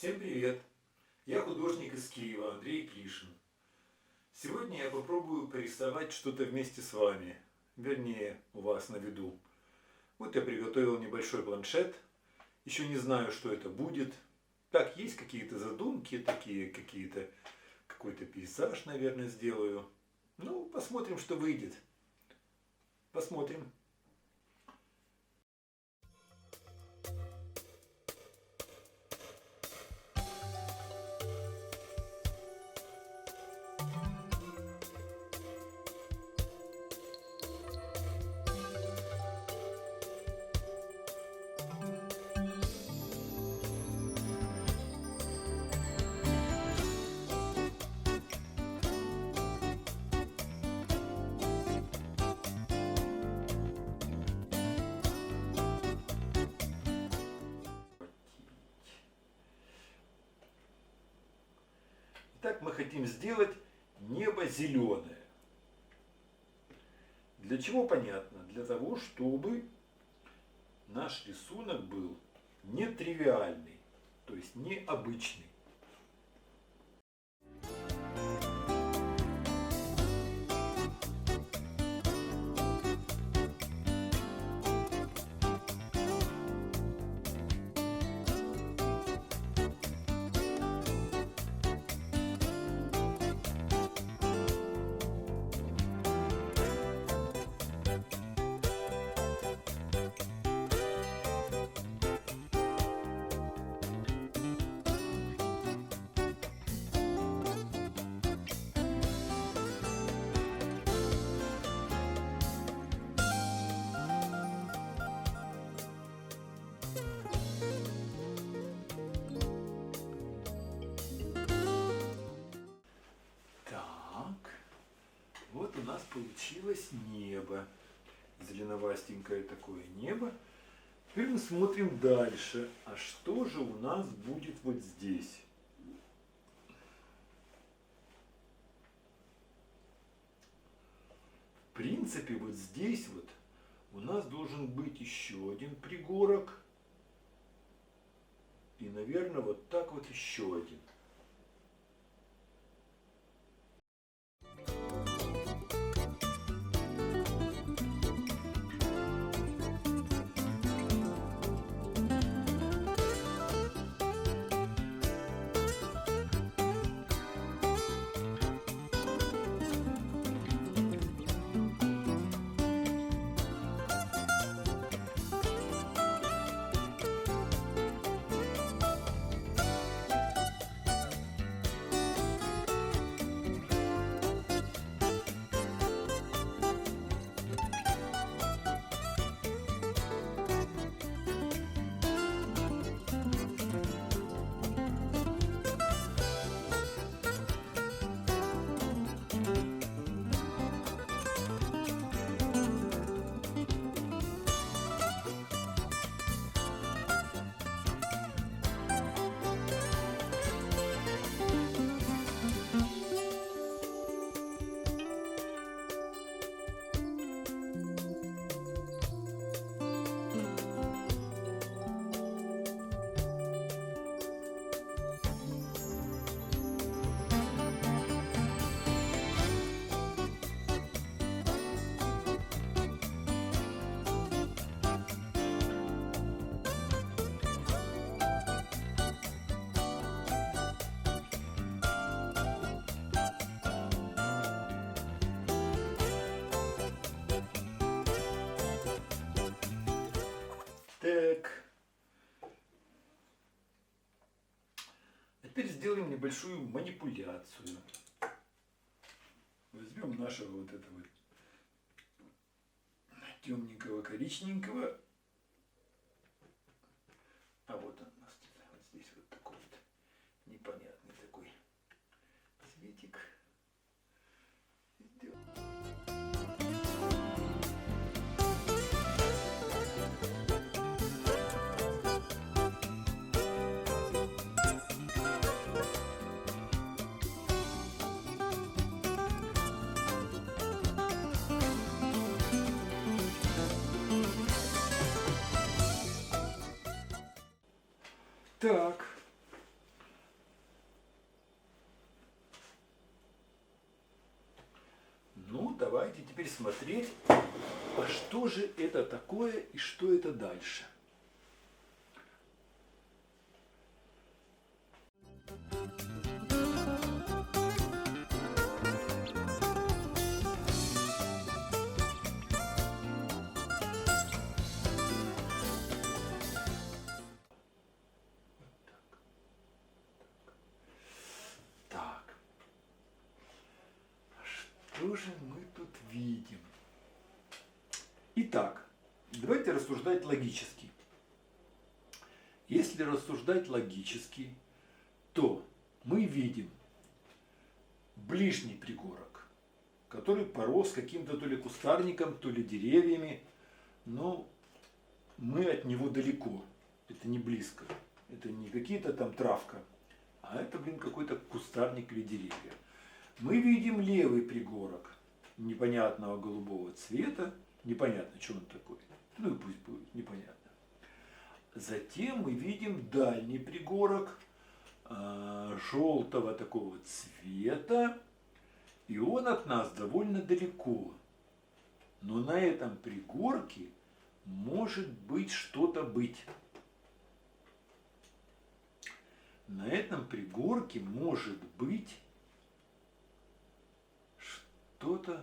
Всем привет! Я художник из Киева Андрей Клишин. Сегодня я попробую порисовать что-то вместе с вами, вернее, у вас на виду. Вот я приготовил небольшой планшет, еще не знаю, что это будет. Так, есть какие-то задумки, такие какие-то, какой-то пейзаж, наверное, сделаю. Ну, посмотрим, что выйдет. Посмотрим. Мы хотим сделать небо зеленое. Для чего понятно? Для того, чтобы наш рисунок был нетривиальный, то есть необычный. Получилось небо. Зеленовастенькое такое небо. Теперь мы смотрим дальше. А что же у нас будет вот здесь? В принципе, вот здесь вот у нас должен быть еще один пригорок. И, наверное, вот так вот еще один. Сделаем небольшую манипуляцию. Возьмем нашего вот этого темненького коричневенького. А вот он у нас вот здесь вот такой вот непонятный такой цветик. Так. Ну, давайте теперь смотреть, а что же это такое и что это дальше. Что же мы тут видим? Итак, давайте рассуждать логически. Если рассуждать логически, то мы видим ближний пригорок, который порос каким-то то ли кустарником, то ли деревьями, но мы от него далеко, это не близко, это не какие-то там травка, а это, блин, какой-то кустарник или деревья. Мы видим левый пригорок непонятного голубого цвета, непонятно, что он такой, ну и пусть будет, непонятно. Затем мы видим дальний пригорок э, желтого такого цвета, и он от нас довольно далеко. Но на этом пригорке может быть что-то быть. На этом пригорке может быть что-то,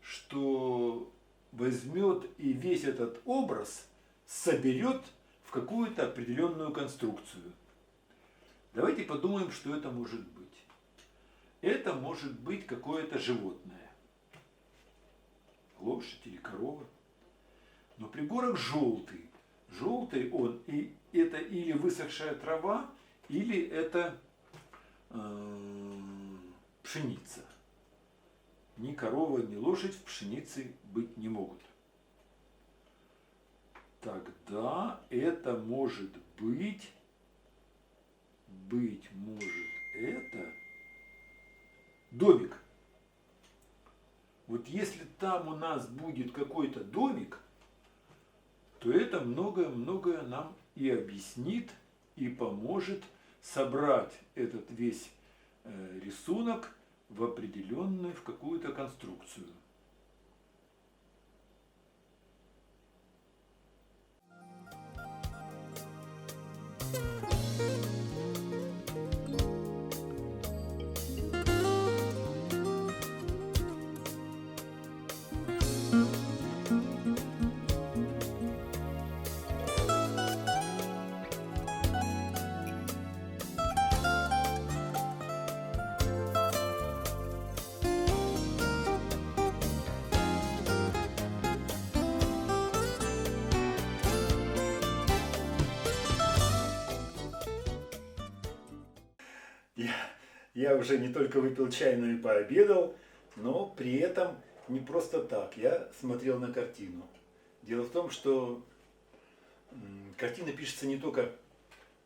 что возьмет и весь этот образ соберет в какую-то определенную конструкцию. Давайте подумаем, что это может быть. Это может быть какое-то животное. Лошадь или корова. Но пригорок желтый. Желтый он, и это или высохшая трава, или это э, пшеница. Ни корова, ни лошадь в пшенице быть не могут. Тогда это может быть, быть может это домик. Вот если там у нас будет какой-то домик, то это многое-многое нам и объяснит, и поможет собрать этот весь э, рисунок в определенную, в какую-то конструкцию. Я уже не только выпил чай, но и пообедал, но при этом не просто так. Я смотрел на картину. Дело в том, что картина пишется не только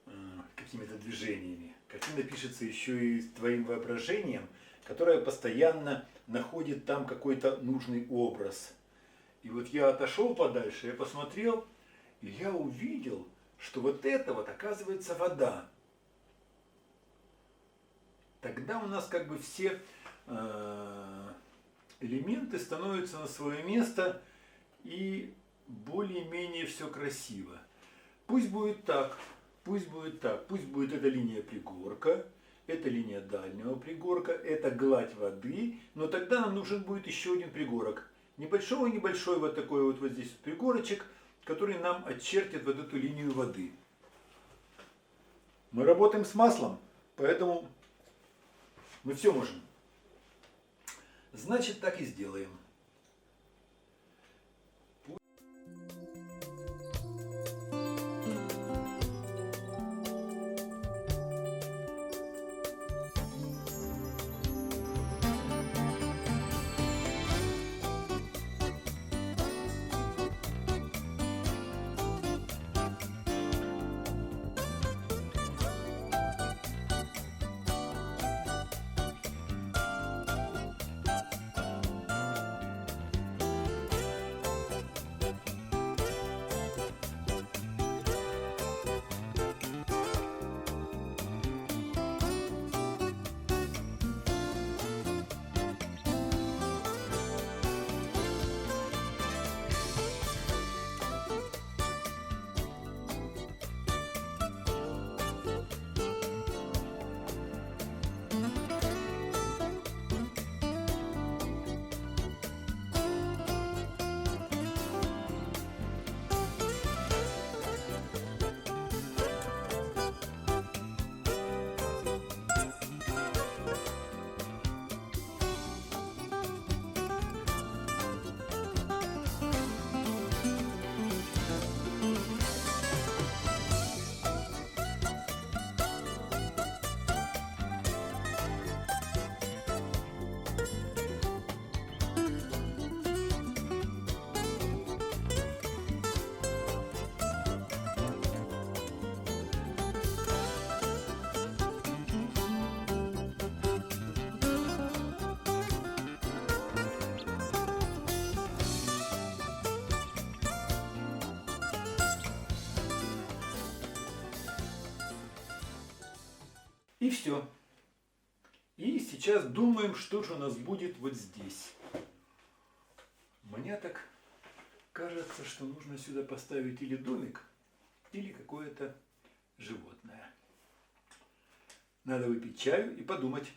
э, какими-то движениями. Картина пишется еще и твоим воображением, которое постоянно находит там какой-то нужный образ. И вот я отошел подальше, я посмотрел, и я увидел, что вот это вот оказывается вода тогда у нас как бы все э, элементы становятся на свое место и более-менее все красиво. Пусть будет так, пусть будет так, пусть будет эта линия пригорка, это линия дальнего пригорка, это гладь воды, но тогда нам нужен будет еще один пригорок. Небольшой-небольшой вот такой вот, вот здесь пригорочек, который нам очертит вот эту линию воды. Мы работаем с маслом, поэтому мы все можем. Значит, так и сделаем. И все. И сейчас думаем, что же у нас будет вот здесь. Мне так кажется, что нужно сюда поставить или домик, или какое-то животное. Надо выпить чаю и подумать.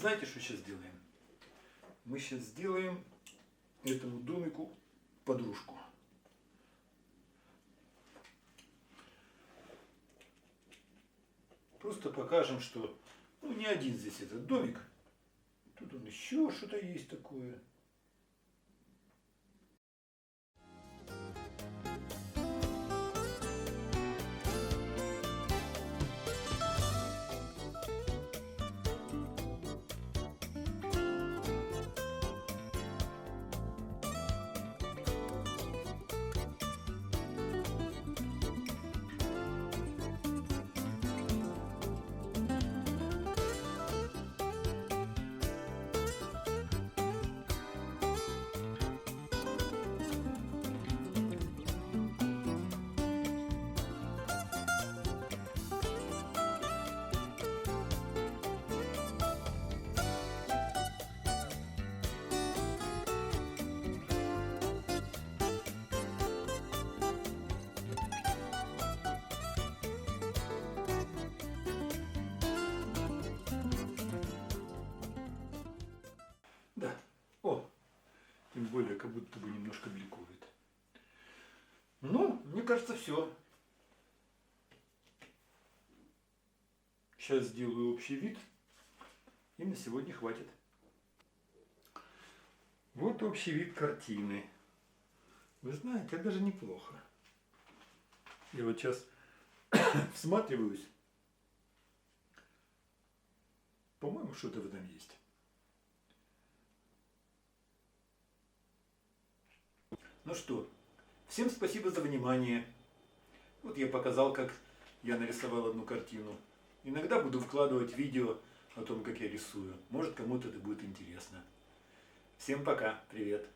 Знаете, что сейчас сделаем? Мы сейчас сделаем этому домику подружку. Просто покажем, что ну, не один здесь этот домик. Тут он еще что-то есть такое. Как будто бы немножко бликует. Ну, мне кажется, все. Сейчас сделаю общий вид. И на сегодня хватит. Вот общий вид картины. Вы знаете, даже неплохо. Я вот сейчас всматриваюсь. По-моему, что-то в этом есть. Ну что, всем спасибо за внимание. Вот я показал, как я нарисовал одну картину. Иногда буду вкладывать видео о том, как я рисую. Может, кому-то это будет интересно. Всем пока, привет.